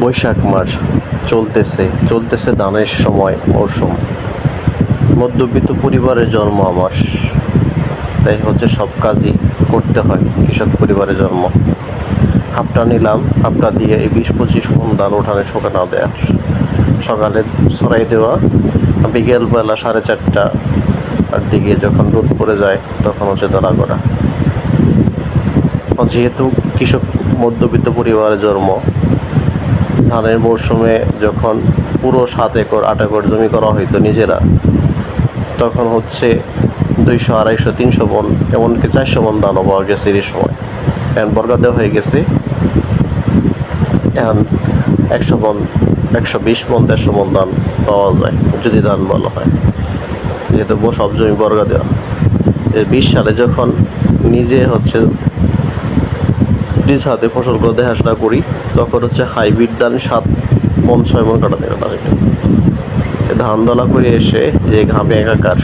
বৈশাখ মাস চলতেছে চলতেছে ধানের সময় মরশুম মধ্যবিত্ত পরিবারে জন্ম আমার। তাই হচ্ছে সব কাজই করতে হয়, কৃষক পরিবারে জন্ম। হাপটা নিলাম হাপটা দিয়ে এই বিশ পঁচিশ মন ধান ওঠানে শোকানো দেয়া সকালে ছড়াই দেওয়া, বিকেলবেলা সাড়ে চারটা আর দিকে যখন রোদ পড়ে যায়, তখন হচ্ছে দলা করা যেহেতু কৃষক মধ্যবিত্ত পরিবারে জন্ম ধানের মরশুমে যখন পুরো সাত একর, আট একর জমি করা হইতো নিজেরা, তখন হচ্ছে দুইশো, আড়াইশো, তিনশো বন, এমনকি চারশো বন ধানও পাওয়া গেছে এই সময়। এখন বর্গাদেও হয়ে গেছে। এখন একশো বন, একশো বিশ মন দেড়শো মন ধান পাওয়া যায়, যদি ধান ভালো হয়। যেহেতু সব জমি বর্গা দেওয়া। বিশ সালে যখন নিজে হচ্ছে নিজ হাতে ফসলগুলো দেখাশোনা করি। তখন হচ্ছে হাইব্রিড ধান সাত মন, ছয় মন কাটা দেখা ধান দলা করে এসে যে ঘামে একাকার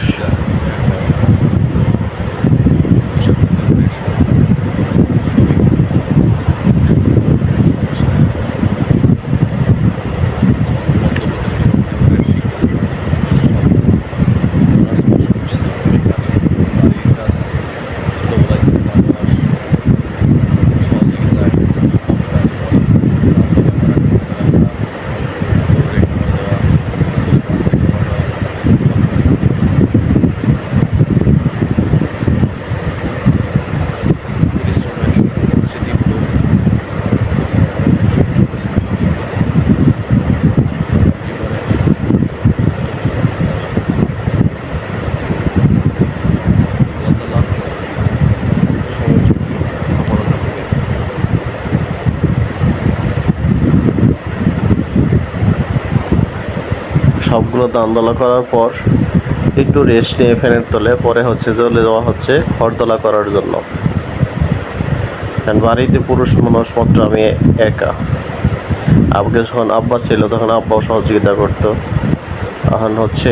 সবগুলো দানদলা করার পর একটু রেস্ট নিয়ে ফ্যানের তলে, পরে হচ্ছে চলে যাওয়া হচ্ছে খড়দলা করার জন্য। কারণ বাড়িতে পুরুষ মানুষ মাত্র আমি একা। আবকে যখন আব্বা ছিল, তখন আব্বাও সহযোগিতা করতো। এখন হচ্ছে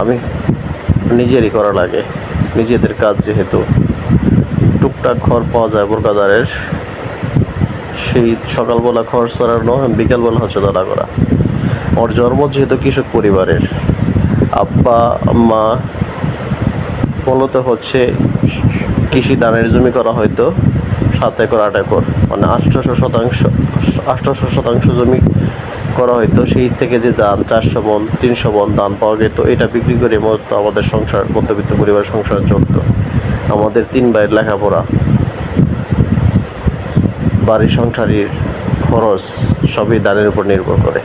আমি নিজেরই করা লাগে, নিজেদের কাজ যেহেতু। টুকটাক খড় পাওয়া যায় বোরকাদারের। সেই সকালবেলা খড় সরানো, বিকালবেলা হচ্ছে দলা করা। ওর জন্ম যেহেতু কৃষক পরিবারের। আব্বা আম্মা মূলত হচ্ছে কৃষি দানের জমি করা হয়তো সাত একর, আট একর। মানে আটশোশো শতাংশ আটশোশো শতাংশ জমি করা হয়তো সেই থেকে যে দান চারশো মন তিনশো মন দান পাওয়া যেত, এটা বিক্রি করে মূলত আমাদের সংসার, মধ্যবিত্ত পরিবার সংসার চলতো। আমাদের তিন ভাইয়ের লেখাপড়া বাড়ি সংসারের খরচ সবই দানের উপর নির্ভর করে।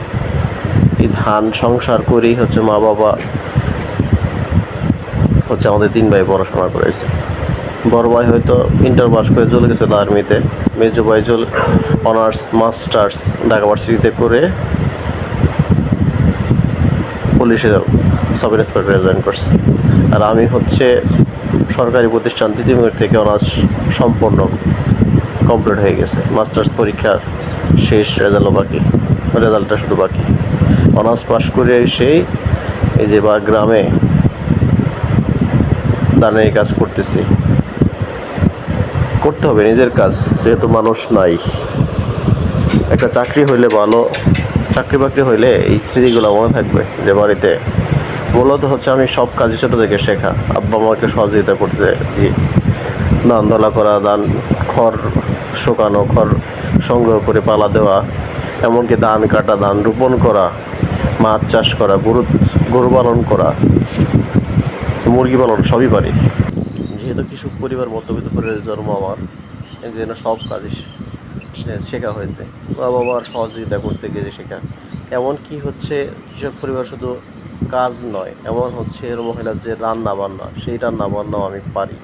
ধান সংসার করেই হচ্ছে মা বাবা হচ্ছে আমাদের তিন ভাই পড়াশোনা করেছে। বড় ভাই হয়তো ইন্টার পাস করে চলে গেছে আর্মিতে মেজো ভাই চলে অনার্স মাস্টার্স ঢাকা ভার্সিটিতে করে পুলিশে সাব ইন্সপেক্টরে জয়েন করছে। আর আমি হচ্ছে সরকারি প্রতিষ্ঠান তৃতীয় থেকে অনার্স সম্পন্ন কমপ্লিট হয়ে গেছে। মাস্টার্স পরীক্ষার শেষ রেজাল্টও বাকি রেজাল্টটা শুধু বাকি। অনার্স পাস করে এসেই এই যে বা গ্রামে দানের কাজ করতেছি। করতে হবে, নিজের কাজ, যেহেতু মানুষ নাই। একটা চাকরি হইলে ভালো, চাকরি বাকরি হইলে এই স্মৃতিগুলো মনে থাকবে যে বাড়িতে। মূলত হচ্ছে আমি সব কাজই ছোটো থেকে শেখা, আব্বা আমাকে সহযোগিতা করতে দিয়ে দান দলা করা দান খড় শুকানো, খড় সংগ্রহ করে পালা দেওয়া এমনকি ধান কাটা, ধান রোপণ করা, মাছ চাষ করা, গরু গরু পালন করা, মুরগি পালন সবই পারি। যেহেতু কৃষক পরিবার মধ্যবিত্ত পরিবারের জন্ম আমার, এই জন্য সব কাজই শেখা হয়েছে। বাবা মার সহযোগিতা করতে গিয়ে শেখা। এমন কি হচ্ছে, কৃষক পরিবার শুধু কাজ নয়, এমন হচ্ছে এর মহিলার যে রান্না বান্না সেই রান্না বান্নাও আমি পারি।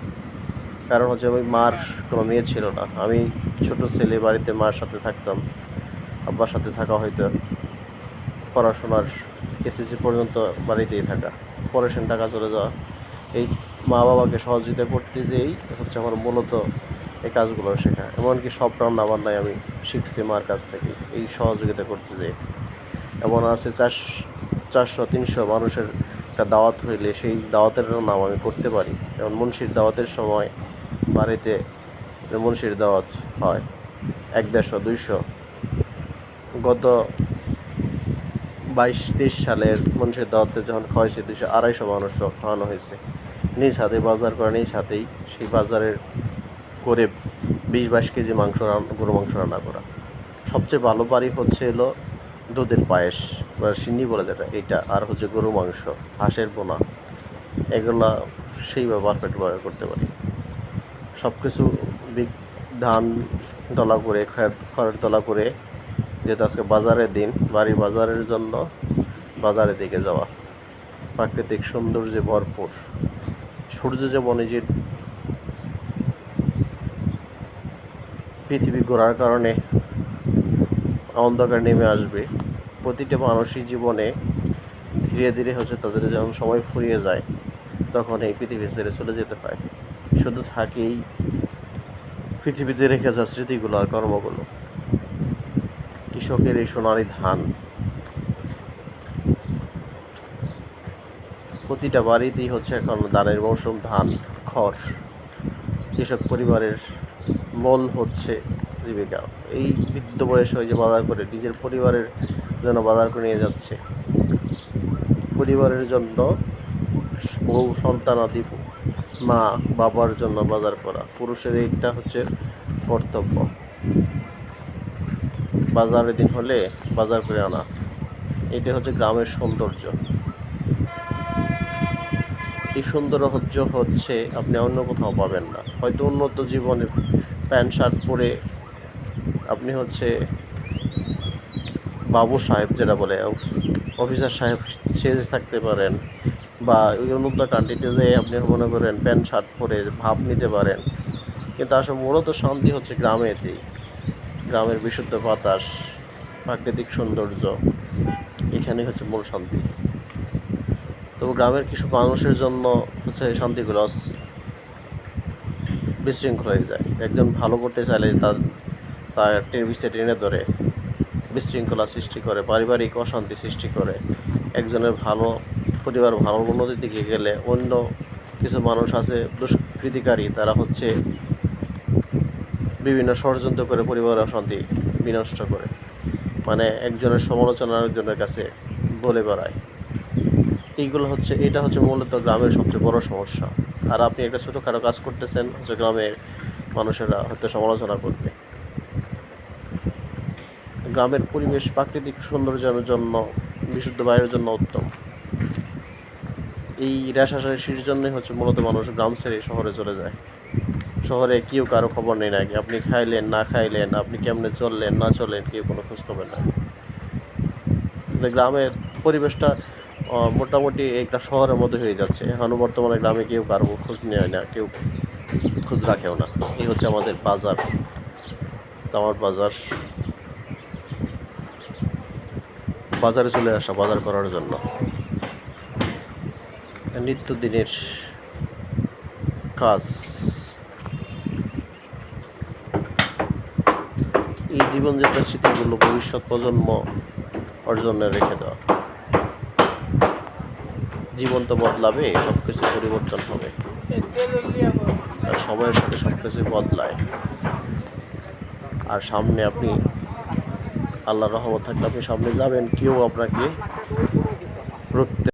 কারণ হচ্ছে আমি মার কোনো মেয়ে ছিল না। আমি ছোট ছেলে, বাড়িতে মার সাথে থাকতাম। আব্বার সাথে থাকা হয়তো পড়াশোনার এসএসসি পর্যন্ত বাড়িতেই থাকা। পরে সেন টাকা চলে যাওয়া। এই মা বাবাকে সহযোগিতা করতে যেয়েই হচ্ছে আমার মূলত এই কাজগুলো শেখা। এমনকি সব রান্না বান্নায় আমি শিখছি মার কাছ থেকে এই সহযোগিতা করতে যেয়ে। এমন আছে চার চারশো, তিনশো মানুষের একটা দাওয়াত হইলে সেই দাওয়াতের নাম আমি করতে পারি। যেমন মুন্সির দাওয়াতের সময় বাড়িতে মুন্সির দাওয়াত হয়। এক দেড়শো, দুইশো গত বাইশ তেইশ সালের মানুষের দাওয়াতে যখন খাওয়াইছে দুশো আড়াইশো মানুষ খাওয়ানো হয়েছে। নিজ হাতে বাজার করে, নিজ হাতেই সেই বাজারের করে বিশ বাইশ কেজি মাংস গরু মাংস রান্না করা। সবচেয়ে ভালো বাড়ি হচ্ছে হলো দুধের পায়েস, বা সিন্নি বলে যেটা, এইটা। আর হচ্ছে গরু মাংস, হাঁসের বোনা। এগুলা সেইভাবে পারফেক্টভাবে করতে পারি। সব কিছু ধান, দলা করে, খড় খড়ের দলা করে যেহেতু আজকে বাজারের দিন বাড়ি বাজারের জন্য বাজারের দিকে যাওয়া। প্রাকৃতিক সৌন্দর্যে ভরপুর। সূর্য যেমন যে পৃথিবী ঘোরার কারণে অন্ধকার নেমে আসবে। প্রতিটা মানুষই জীবনে ধীরে ধীরে হচ্ছে তাদের যখন সময় ফুরিয়ে যায়, তখন এই পৃথিবী ছেড়ে চলে যেতে হয়। শুধু থাকেই পৃথিবীতে রেখে যাওয়া স্মৃতিগুলো আর কর্মগুলো। কৃষকের এই সোনালি ধান। প্রতিটা বাড়িতেই হচ্ছে এখন ধানের মৌসুম, ধান, খড়। কৃষক পরিবারের মূল হচ্ছে জীবিকা। এই বৃদ্ধ বয়স হয়ে যে বাজার করে, নিজের পরিবারের জন্য বাজার করে নিয়ে যাচ্ছে। পরিবারের জন্য বউ সন্তানাদি মা, বাবার জন্য বাজার করা। পুরুষের এইটা হচ্ছে কর্তব্য। বাজারের দিন হলে বাজার করে আনা। এটা হচ্ছে গ্রামের সৌন্দর্য। এই সৌন্দর্য হচ্ছে আপনি অন্য কোথাও পাবেন না। হয়তো উন্নত জীবনে প্যান্ট, শার্ট পরে আপনি হচ্ছে বাবু সাহেব যেটা বলে, অফিসার সাহেব সেজে থাকতে পারেন বা ওই উন্নত কান্ট্রিতে যেয়ে আপনি মনে করেন প্যান্ট, শার্ট পরে ভাব নিতে পারেন। কিন্তু আসলে মূলত শান্তি হচ্ছে গ্রামেতেই। গ্রামের বিশুদ্ধ বাতাস, প্রাকৃতিক সৌন্দর্য এখানে হচ্ছে মূল শান্তি। তবু গ্রামের কিছু মানুষের জন্য হচ্ছে শান্তিগুলো বিশৃঙ্খল হয়ে যায়। একজন ভালো করতে চাইলে তার তার টেবিসে টেনে ধরে বিশৃঙ্খলা সৃষ্টি করে, পারিবারিক অশান্তি সৃষ্টি করে। একজনের ভালো, পরিবার ভালো উন্নতির দিকে গেলে অন্য কিছু মানুষ আছে দুষ্কৃতিকারী, তারা হচ্ছে বিভিন্ন ষড়যন্ত্র করে পরিবারের অশান্তি বিনষ্ট করে। মানে একজনের সমালোচনা আরেকজনের কাছে বলে বেড়ায়। এইগুলো হচ্ছে, এটা হচ্ছে মূলত গ্রামের সবচেয়ে বড় সমস্যা। আর আপনি একটা ছোটোখাটো কাজ করতেছেন, হচ্ছে গ্রামের মানুষেরা হয়তো সমালোচনা করবে। গ্রামের পরিবেশ প্রাকৃতিক সৌন্দর্যের জন্য, বিশুদ্ধ বায়ুর জন্য উত্তম। এই রেশারেশির জন্যই হচ্ছে মূলত মানুষ গ্রাম ছেড়ে শহরে চলে যায়। শহরে কেউ কারও খবর নেই নাকি? আপনি খাইলেন, না খাইলেন, আপনি কেমনে চললেন, না চললেন, কেউ কোনো খোঁজ খবর কিন্তু গ্রামের পরিবেশটা মোটামুটি একটা শহরের মধ্যে হয়ে যাচ্ছে। এখন বর্তমানে গ্রামে কেউ কারও খোঁজ নেয় না, কেউ খোঁজ রাখেও না। এই হচ্ছে আমাদের বাজার। তামার বাজার। বাজারে চলে আসা, বাজার করার জন্য। নিত্যদিনের কাজ এই জীবনযাত্রার স্মৃতিগুলো ভবিষ্যৎ প্রজন্ম অর্জনে রেখে দেওয়া। জীবন তো বদলাবে সব কিছু পরিবর্তন হবে। আর সময়ের সাথে সব কিছু বদলায়। আর সামনে আপনি আল্লাহর রহমত থাকলে আপনি সামনে যাবেন, কেউ আপনাকে প্রত্যেক